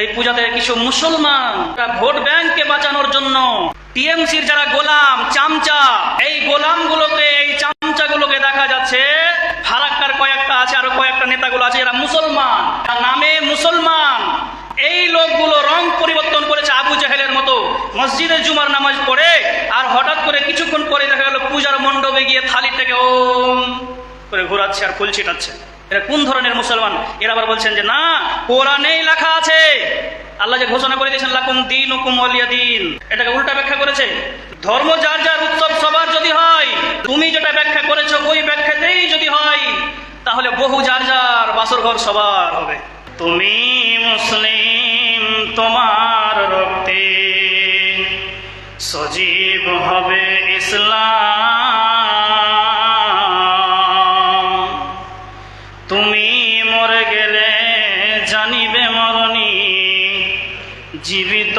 এই পূজাতে কিছু মুসলমান ভোট ব্যাংককে বাঁচানোর জন্য টিএমসির যারা গোলাম, চামচা, এই গোলামগুলোকে, এই চামচাগুলোকে দেখা যাচ্ছে, ফারাক্কার কয়েকটা আছে, আরও কয়েকটা নেতাগুলো আছে, এরা মুসলমান। নামে মুসলমান। এই লোকগুলো রং পরিবর্তন করেছে আবু জাহেলের মতো। মসজিদে জুমার নামাজ পড়ে, আর হঠাৎ করে কিছুক্ষণ পরে দেখা গেল পূজার মণ্ডপে গিয়ে থালিটাকে ওম করে ঘোরাচ্ছে আর ফুল ছিটাচ্ছে। এরা কোন ধরনের মুসলমান? এরা আবার বলছেন যে, না, কোরআনেই লেখা আছে। আল্লাহ যে ঘোষণা করে দিয়েছেন, লাকুম দিন হুকুম দিন। এটাকে উল্টা ব্যাখ্যা করেছে। ধর্ম যার যার উৎসব, সবার যদি হয়, তুমি যেটা ব্যাখ্যা করেছ, ওই ব্যাখ্যাতেই যদি হয়, তাহলে বহু যার যার বাসর ঘর সবার হবে। তুমি মুসলিম, তোমার রক্তে সজীব হবে ইসলাম। জানিবে মরণী জীবিত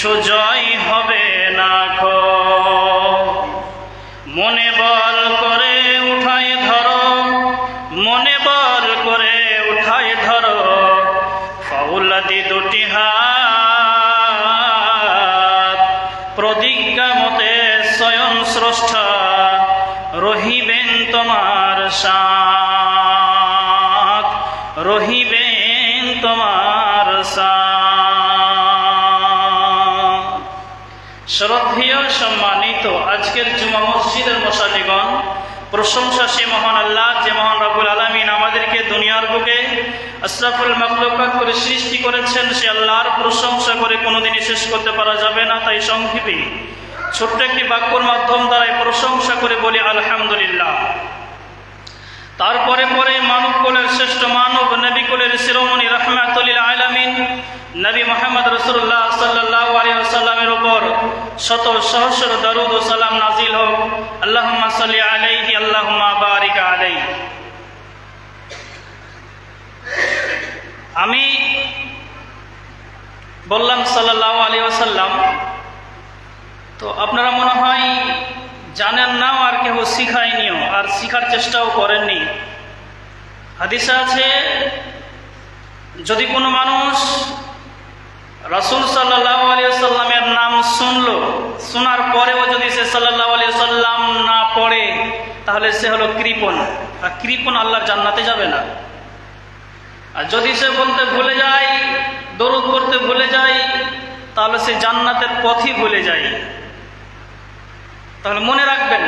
কিছু জয় হবে না মনে বল করে উঠাই ধরো, মনে বল করে উঠাই ধরো ফাউলাদি দুটি হাত। প্রতিজ্ঞা মতে স্বয়ং স্রষ্টা, রহিবেন তোমার সাথ। শ্রদ্ধেয় সম্মানিত আজকের জুমা মসজিদের মশালিগণ, প্রশংসা সে মহান আল্লাহ, যে মহান রবুল আলমিন আমাদেরকে দুনিয়ার বুকে আশরাফুল মখলুকাত করে সৃষ্টি করেছেন, সে আল্লাহর প্রশংসা করে কোনোদিনই শেষ করতে পারা যাবে না, তাই সংক্ষেপে ছোট্ট একটি বাক্যর মাধ্যম দ্বারাই প্রশংসা করে বলি, আলহামদুলিল্লাহ। তারপরে পরে মানব কোলের শ্রেষ্ঠ মানব নবী কোলের শিরোমণি রহমাতুল্লিল আলামিন নবী মোহাম্মদ রসুল্লাহ সাল্লাহ আলিয়াল্লামের উপর শত সহস্র দরুদ ও সালাম নাজিল হোক। আল্লাহুম্মা সাল্লি আলাইহি, আল্লাহুম্মা বারিক আলাইহি। আমি বললাম সাল্লাহ আলী ওসাল্লাম তো আপনারা মনে হয় জানেন নাও আর কেউ শিখায়নিও, আর শিখার চেষ্টাও করেননি। হাদিসে আছে, যদি কোনো মানুষ রাসুল সাল্লাহ আলিয়া সাল্লামের নাম শুনলো। শোনার পরেও যদি সে সাল্লাহ আলিয়া সাল্লাম না পড়ে, তাহলে সে হলো কৃপণ। আর কৃপণ আল্লাহর জান্নাতে যাবে না। আর যদি সে বলতে ভুলে যায়, দরুদ করতে ভুলে যায়, তাহলে সে জান্নাতের পথই ভুলে যায়। তাহলে মনে রাখবেন,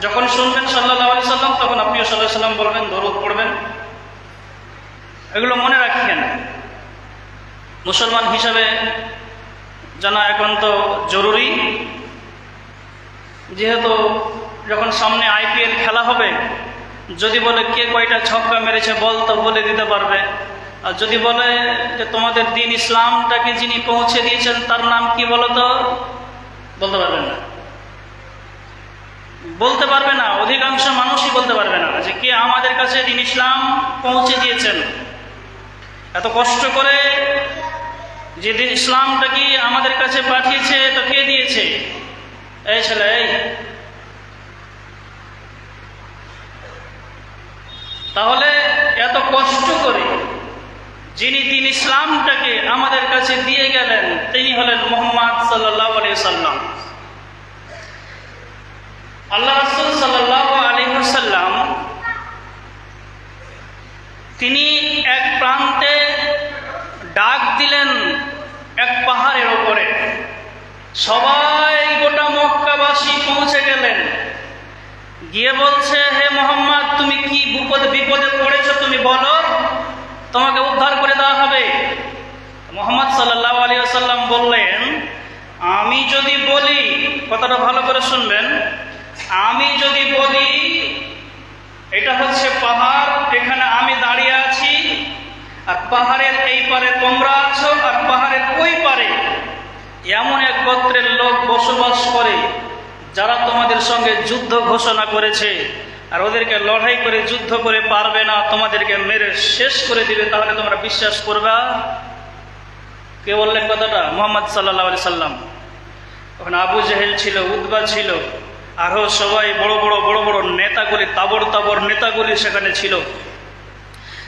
যখন শুনবেন সাল্লাহ আলি সাল্লাম তখন আপনিও সাল্লাহ সাল্লাম বলবেন, দরুদ পড়বেন। এগুলো মনে রাখেন। মুসলমান হিসাবে জানা এখন তো জরুরি। যেহেতু যখন সামনে আইপিএল খেলা হবে, যদি বলে কে কয়টা ছক্কা মেরেছে বল তো বলে দিতে পারবে। আর যদি বলে যে তোমাদের দিন ইসলামটাকে যিনি পৌঁছে দিয়েছেন, তার নাম কি বলো তো? বলতে পারবেন না। বলতে পারবে না, অধিকাংশ মানুষই বলতে পারবে না যে কে আমাদের কাছে দিন ইসলাম পৌঁছে দিয়েছেন। এত কষ্ট করে যে দিন ইসলামটা কি আমাদের কাছে পাঠিয়েছে, তো কে দিয়েছে? এই ছেলে তাহলে এত কষ্ট করে যিনি দিন ইসলামটাকে আমাদের কাছে দিয়ে গেলেন, তিনি হলেন মোহাম্মদ সাল্লাহ সাল্লাম আল্লাহ রসুল সাল্লাহ আলী সাল্লাম তিনি এক প্রান্তে ডাক দিলেন এক পাহাড়ের ওপরে। সবাই গোটা মক্কাবাসী পৌঁছে গেলেন। গিয়ে বলছে, হে মোহাম্মদ, তুমি কি বিপদে বিপদে পড়েছো তুমি বলো। তোমাকে উদ্ধার করে দেওয়া হবে। মোহাম্মদ সাল্লাহ আলী আসাল্লাম বললেন, আমি যদি বলি, কথাটা ভালো করে শুনবেন, আমি যদি বলি, এটা হচ্ছে পাহাড়, এখানে আমি দাঁড়িয়ে আছি আর পাহাড়ের এই পারে তোমরা আছো, আর পাহাড়ের ওই পারে এমন এক গোত্রের লোক বসবাস করে, যারা তোমাদের সঙ্গে যুদ্ধ ঘোষণা করেছে। আর ওদেরকে লড়াই করে যুদ্ধ করে পারবে না, তোমাদেরকে মেরে শেষ করে দিবে, তাহলে তোমরা বিশ্বাস করবা? কে বললেন কথাটা? মোহাম্মদ সাল্লাহ আলি সাল্লাম। ওখানে আবু জেহেল ছিল উদ্বা ছিল আরও সবাই বড় বড় বড় বড় নেতাগুলি তাবর তাবর নেতাগুলি সেখানে ছিল।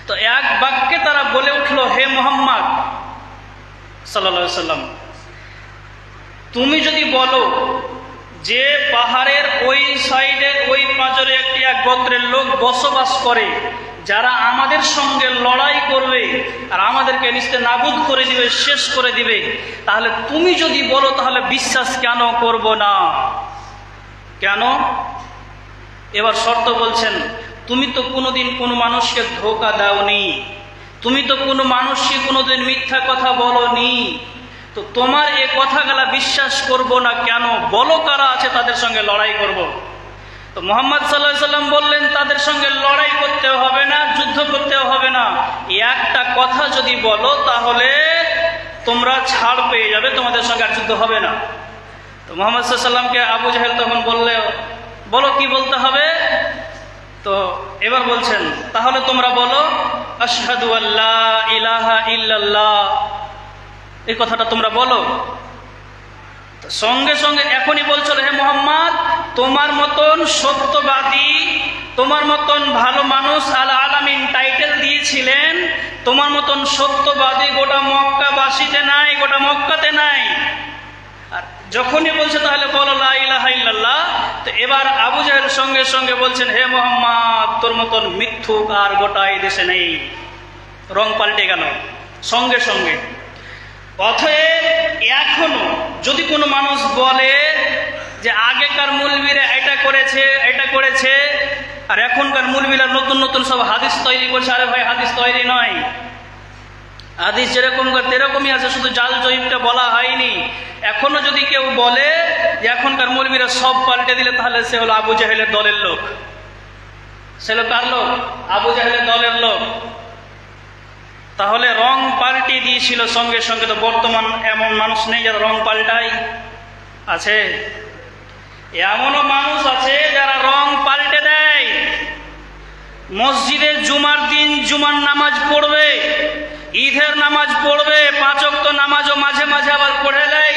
তো এক বাক্যে তারা বলে উঠল, হে মোহাম্মদ সাল্লা সাল্লাম তুমি যদি বলো যে পাহাড়ের ওই সাইডে, ওই পাঁচরে একটি এক গোত্রের লোক বসবাস করে, যারা আমাদের সঙ্গে লড়াই করবে আর আমাদেরকে নিশ্চয় নাবুদ করে দিবে, শেষ করে দিবে, তাহলে তুমি যদি বলো, তাহলে বিশ্বাস কেন করব না? কেন? এবার শর্ত বলছেন তুমি তো কোনোদিন কোনো মানুষকে ধোকা দাওনি। তুমি তো কোনো মানুষকে কোনোদিন মিথ্যা কথা বলনি। তো তোমার এ কথাগুলা বিশ্বাস করব না কেন? বলো কারা আছে তাদের সঙ্গে লড়াই করব। তো মোহাম্মদ সাল্লাহ সাল্লাম বললেন, তাদের সঙ্গে লড়াই করতে হবে না, যুদ্ধ করতে হবে না। একটা কথা যদি বলো, তাহলে তোমরা ছাড় পেয়ে যাবে, তোমাদের সঙ্গে আর যুদ্ধ হবে না। তো মোহাম্মদ সাল্লামকে আবু জাহেল তখন বললে, বলো কি বলতে হবে? তো এবার বলছেন, তাহলে তোমরা বলো ইলাহা ইল্লাল্লাহ। এই কথাটা তোমরা বলো। সঙ্গে সঙ্গে এখনই বলছিল হে মোহাম্মদ, তোমার মতন সত্যবাদী, তোমার মতন ভালো মানুষ আল আলামিন টাইটেল দিয়েছিলেন, তোমার মতন সত্যবাদী গোটা মক্কাবাসীতে নাই, গোটা মক্কাতে নাই। যখনই বলছে তাহলে বলো লা ইলাহা ইল্লাল্লাহ, তো এবার আবু জাহেল সঙ্গে সঙ্গে বলছেন, হে মোহাম্মদ, তোর মতন মিথ্যুক আর গোটা এই দেশে নেই। রং পাল্টে গেল, সঙ্গে সঙ্গে। অথব এখনও যদি কোনো মানুষ বলে যে আগেকার মূলবীরা এটা করেছে এটা করেছে, আর এখনকার মূলবীরা নতুন নতুন সব হাদিস তৈরি করছে, আরে ভাই, হাদিস তৈরি নয়। হাদিস যেরকম তেরকমই আছে, শুধু জাল জয়ীবটা বলা হয়নি। এখনও যদি কেউ বলে যে এখনকার মৌলবীরা সব পাল্টে দিলে, তাহলে সে হলো আবু জাহেলের দলের লোক। সে হলো কার লোক? আবু জাহেলের দলের লোক। তাহলে রং পাল্টে দিয়েছিল, সঙ্গে সঙ্গে তো বর্তমান এমন মানুষ নেই যারা রং পাল্টায়। আছে? এমনও মানুষ আছে যারা রং পাল্টে দেয়। মসজিদে জুমার দিন জুমার নামাজ পড়বে। ঈদের নামাজ পড়বে পাঁচক তো নামাজও মাঝে মাঝে আবার পড়ে নেয়।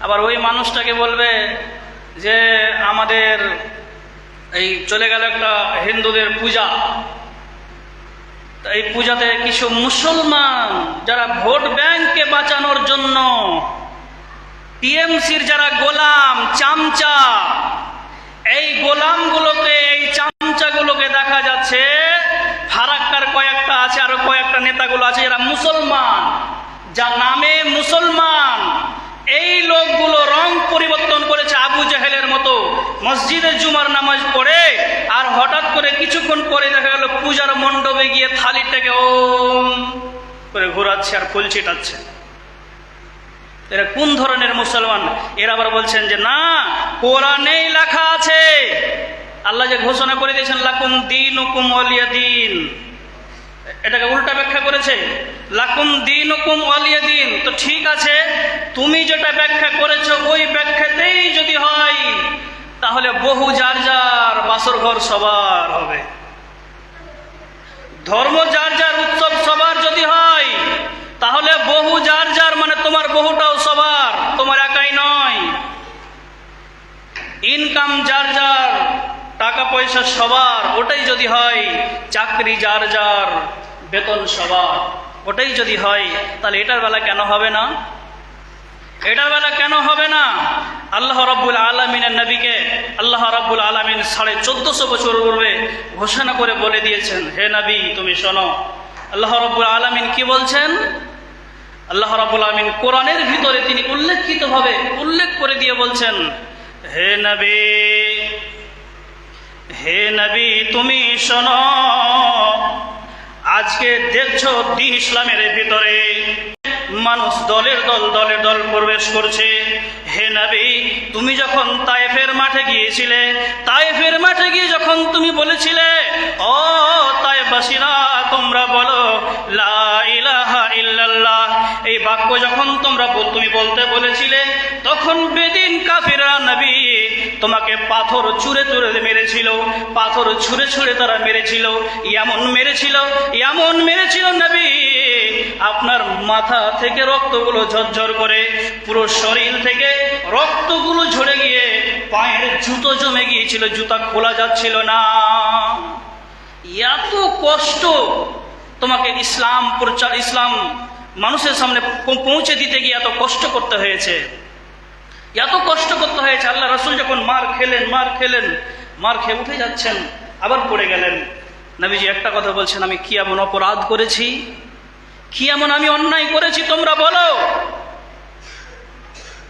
আবার ওই মানুষটাকে বলবে যে, আমাদের এই চলে গেল একটা হিন্দুদের পূজা। এই পূজাতে কিছু মুসলমান যারা ভোট ব্যাংককে বাঁচানোর জন্য, টিএমসির যারা গোলাম, চামচা, এই গোলামগুলোকে যা নামে মুসলমান। এই লোকগুলো রং পরিবর্তন করেছে আবু জাহেলের মতো। মসজিদে জুমার নামাজ পড়ে আর হঠাৎ করে কিছুক্ষণ পরে দেখা গেল পূজার মণ্ডপে গিয়ে থালিটাকে ওম করে ঘোরাচ্ছে আর ফুল ছিটাচ্ছে। এরা কোন ধরনের মুসলমান? এরা আবার বলছেন যে, না, কোরআনেই লেখা আছে। আল্লাহ যে ঘোষণা করে দিয়েছেন, লাকুম দিন হুকুম অলিয়া দিন। এটাকে উল্টা ব্যাখ্যা করেছে। লাকুম দিন হুকুম অলিয়া দিন। তো ঠিক আছে, তুমি যেটা ব্যাখ্যা করেছ ওই ব্যাখ্যাতেই যদি হয়, তাহলে বহু যার যার বাসর ঘর সবার হবে। ধর্ম যার যার উৎসব সবার যদি হয়, তাহলে বহু যার যার মানে তোমার বহুটাও সবার, তোমার একাই নয়। ইনকাম যার যার টাকা পয়সা সবার, ওটাই যদি হয়, চাকরি যার যার, বেতন সবার, ওটাই যদি হয়, তাহলে এটার বেলা কেন হবে না? এটার বেলা কেন হবে না? আল্লাহ রব্বুল আলমিনের নবীকে আল্লাহ রব্বুল আলমিন সাড়ে চোদ্দশো বছর পূর্বে ঘোষণা করে বলে দিয়েছেন, হে নবী, তুমি শোনো। আল্লাহ রব্বুল আলমিন কি বলছেন? আল্লাহ রাবুল আলমিন কোরআনের ভিতরে তিনি উল্লেখিতভাবে উল্লেখ করে দিয়ে বলছেন, হে নবী হে নবী, তুমি শোনো। আজকে দেখছ দিন ইসলামের ভিতরে মানুষ দলের দল দলের দল প্রবেশ করছে। হে নবী, তুমি যখন তায়েফের মাঠে গিয়েছিলে, তায়েফের মাঠে গিয়ে যখন তুমি বলেছিলে, ও তায়েফবাসীরা তোমরা বলো ইল্লাল্লাহ। এই বাক্য যখন তোমরা তুমি বলতে বলেছিলে, তখন বেদিন কাফিরা নবী তোমাকে পাথর ছুঁড়ে ছুঁড়ে মেরেছিল, পাথর ছুঁড়ে ছুঁড়ে তারা মেরেছিল, এমন মেরেছিল এমন মেরেছিল নবী। আপনার মাথা থেকে রক্তগুলো ঝরঝর করে, পুরো শরীর থেকে রক্তগুলো ঝরে গিয়ে পায়ের জুতো জমে গিয়েছিল, জুতা খোলা যাচ্ছিল না। এত কষ্ট তোমাকে ইসলাম প্রচার, ইসলাম মানুষের সামনে পৌঁছে দিতে গিয়ে এত কষ্ট করতে হয়েছে। এত কষ্ট করতে হয়েছে, আল্লাহ রসুল যখন মার খেলেন মার খেলেন, মার খেয়ে উঠে যাচ্ছেন, আবার পড়ে গেলেন। নবীজি একটা কথা বলছেন, আমি কি এমন অপরাধ করেছি? কি এমন আমি অন্যায় করেছি, তোমরা বলো।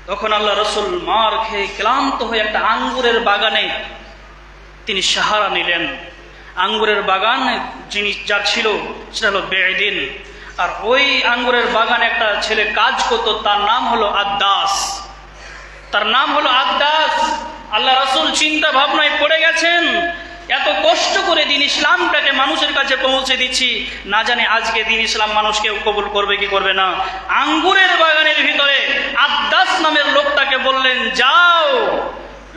তখন আল্লাহ রসুল মার খেয়ে ক্লান্ত হয়ে একটা আঙ্গুরের বাগানে তিনি সাহারা নিলেন। আঙ্গুরের বাগান যিনি যার ছিল সেটা হলো বেদিন আর ওই আঙ্গুরের বাগানে একটা ছেলে কাজ করতো, তার নাম হলো আদাস তার নাম হলো আদাস আল্লাহ রসুল চিন্তা ভাবনায় পড়ে গেছেন, এত কষ্ট করে দিন ইসলামটাকে মানুষের কাছে পৌঁছে দিচ্ছি, না জানে আজকে দিন ইসলাম মানুষকে কবুল করবে কি করবে না। আঙ্গুরের বাগানের ভিতরে আদাস নামের লোকটাকে বললেন যাও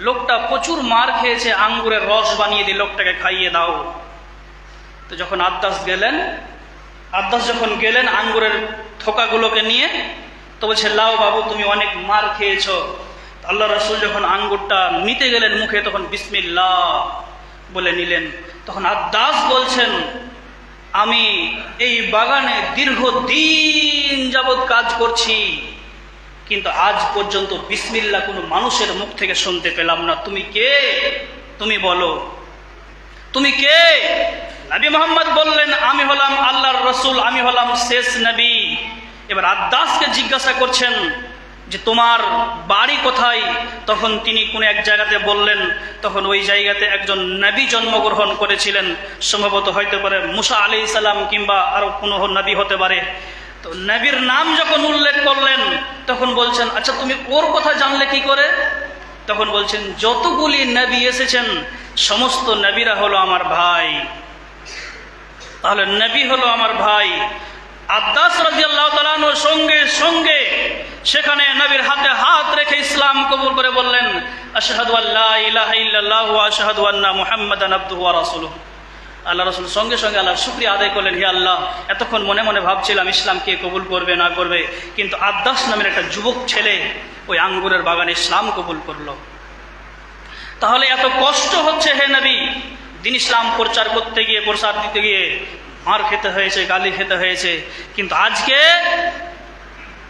লোকটা প্রচুর মার খেয়েছে, আঙ্গুরের রস বানিয়ে দিয়ে লোকটাকে খাইয়ে দাও। তো যখন আদাস গেলেন আদাস যখন গেলেন আঙ্গুরের থোকাগুলোকে নিয়ে, তো বলছে, লাও বাবু, তুমি অনেক মার খেয়েছ। আল্লাহ রসুল যখন আঙ্গুরটা নিতে গেলেন মুখে, তখন বিসমিল্লাহ বলে নিলেন। তখন আদাস বলছেন, আমি এই বাগানে দীর্ঘদিন যাবৎ কাজ করছি। কিন্তু আজ পর্যন্ত বিসমিল্লা কোনো মানুষের মুখ থেকে শুনতে পেলাম না। তুমি কে? তুমি বলো। তুমি কে? নবী মোহাম্মদ বললেন, আমি হলাম আল্লাহর রসুল, আমি হলাম শেষ নবী। এবার আদাসকে জিজ্ঞাসা করছেন যে, তোমার বাড়ি কোথায়? তখন তিনি কোনো এক জায়গাতে বললেন, তখন ওই জায়গাতে একজন নবী জন্মগ্রহণ করেছিলেন। সম্ভবত হয়তো পারে মুসা আলি সালাম কিংবা আরও কোনো নবী হতে পারে। তো নবীর নাম যখন উল্লেখ করলেন, তখন বলছেন আচ্ছা তুমি ওর কথা জানলে কি করে? তখন বলছেন, যতগুলি নবী এসেছেন, সমস্ত নবীরা হলো আমার ভাই। তাহলে নবী হলো আমার ভাই। আদাস সঙ্গে সঙ্গে সেখানে নবীর হাতে হাত রেখে ইসলাম কবুল করে বললেন, আশহাদু আল্লাহ ইলাহা ইল্লাল্লাহ আশহাদু আন্না মুহাম্মাদান আল্লাহ রসুল সঙ্গে সঙ্গে আল্লাহ শুক্রিয়া আদায় করলেন, হে আল্লাহ, এতক্ষণ মনে মনে ভাবছিলাম ইসলাম কে কবুল করবে, না করবে, কিন্তু আদাস নামের একটা যুবক ছেলে ওই আঙ্গুরের বাগানে ইসলাম কবুল করল। তাহলে এত কষ্ট হচ্ছে হে নবী, দিন ইসলাম প্রচার করতে গিয়ে, প্রসার দিতে গিয়ে, মার খেতে হয়েছে, গালি খেতে হয়েছে, কিন্তু আজকে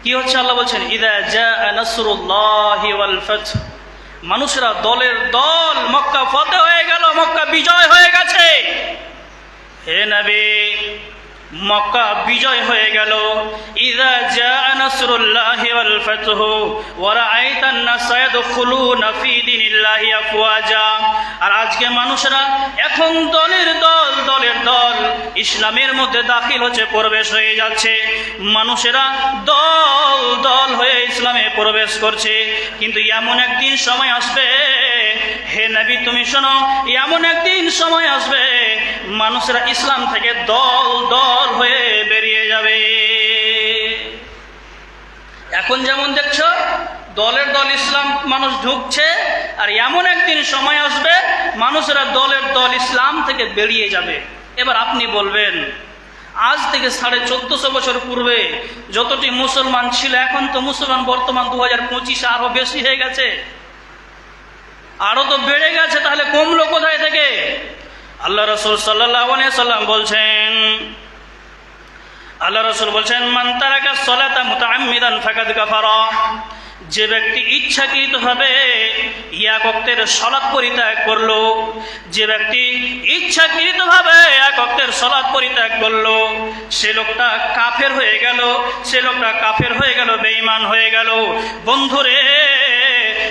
কি হচ্ছে আল্লাহ বলছেন? মানুষরা দলের দল মক্কা ফতে হয়ে গেল, মক্কা বিজয় হয়ে গেছে। হে নবী মক্কা বিজয় হয়ে গেল। ইদা নাসরুল্লাহি ওয়াল ফাতহু ওয়া রাআইতান নাস ইয়াদখুলুনা ফি দীনিল্লাহি আফওয়াজা। আর আজকে মানুষরা এখন দলের দল দলের দল, ইসলামের মধ্যে দাখিল হচ্ছে, প্রবেশ হয়ে যাচ্ছে। মানুষেরা দল দল হয়ে ইসলামে প্রবেশ করছে। কিন্তু এমন একদিন সময় আসবে, হে নবী তুমি শোনো, এমন একদিন সময় আসবে, মানুষেরা ইসলাম থেকে দল দল হয়ে বেরিয়ে এখন যেমন দেখছ, দলের দল ইসলাম মানুষ ঢুকছে, আর এমন একদিন সময় আসবে, মানুষেরা দলের দল ইসলাম থেকে বেরিয়ে যাবে। এবার আপনি বলবেন, আজ থেকে সাড়ে চোদ্দশো বছর পূর্বে যতটি মুসলমান ছিল, এখন তো মুসলমান বর্তমান দু হাজার পঁচিশে আরও বেশি হয়ে গেছে। আরও তো বেড়ে গেছে, তাহলে কমলো কোথায় থেকে? আল্লাহ রসুল সাল্লাহ সাল্লাম বলছেন আল্লাহ রসুল বলছেন, মান তারাকা সলাতা মুতাআম্মিদান ফাকাদ কাফারা। যে ব্যক্তি ইচ্ছাকৃতভাবে এক অক্তের সলাৎ পরিত্যাগ করল, যে ব্যক্তি ইচ্ছাকৃতভাবে এক অক্তের সলাৎ পরিত্যাগ করল, সে লোকটা কাফের হয়ে গেল, সে লোকটা কাফের হয়ে গেল, বেঈমান হয়ে গেল। বন্ধুরে,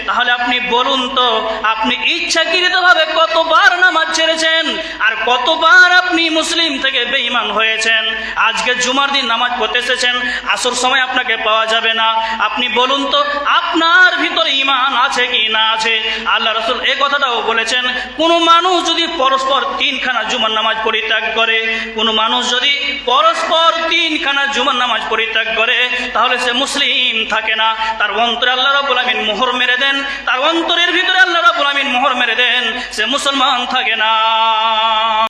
তাহলে আপনি বলুন তো, আপনি ইচ্ছাকৃতভাবে কতবার নামাজ ছেড়েছেন আর কতবার আপনি মুসলিম থেকে বেঈমান হয়েছেন। আজকে জুমার দিন নামাজ পড়তে এসেছেন, আসর সময় আপনাকে পাওয়া যাবে না। আপনি বলুন তো, আপনার ভিতরে ইমান আছে কি না আছে? আল্লাহ রসুল এই কথাটাও বলেছেন, কোনো মানুষ যদি পরস্পর তিনখানা জুমার নামাজ পরিত্যাগ করে, কোনো মানুষ যদি পরস্পর তিনখানা জুমার নামাজ পরিত্যাগ করে, তাহলে সে মুসলিম থাকে না। তার অন্তরে আল্লাহ রাব্বুল আমিন মোহর মেরে দেন, তার অন্তরের ভিতরে আল্লাহ রাব্বুল আমিন মোহর মেরে দেন, সে মুসলমান থাকে না।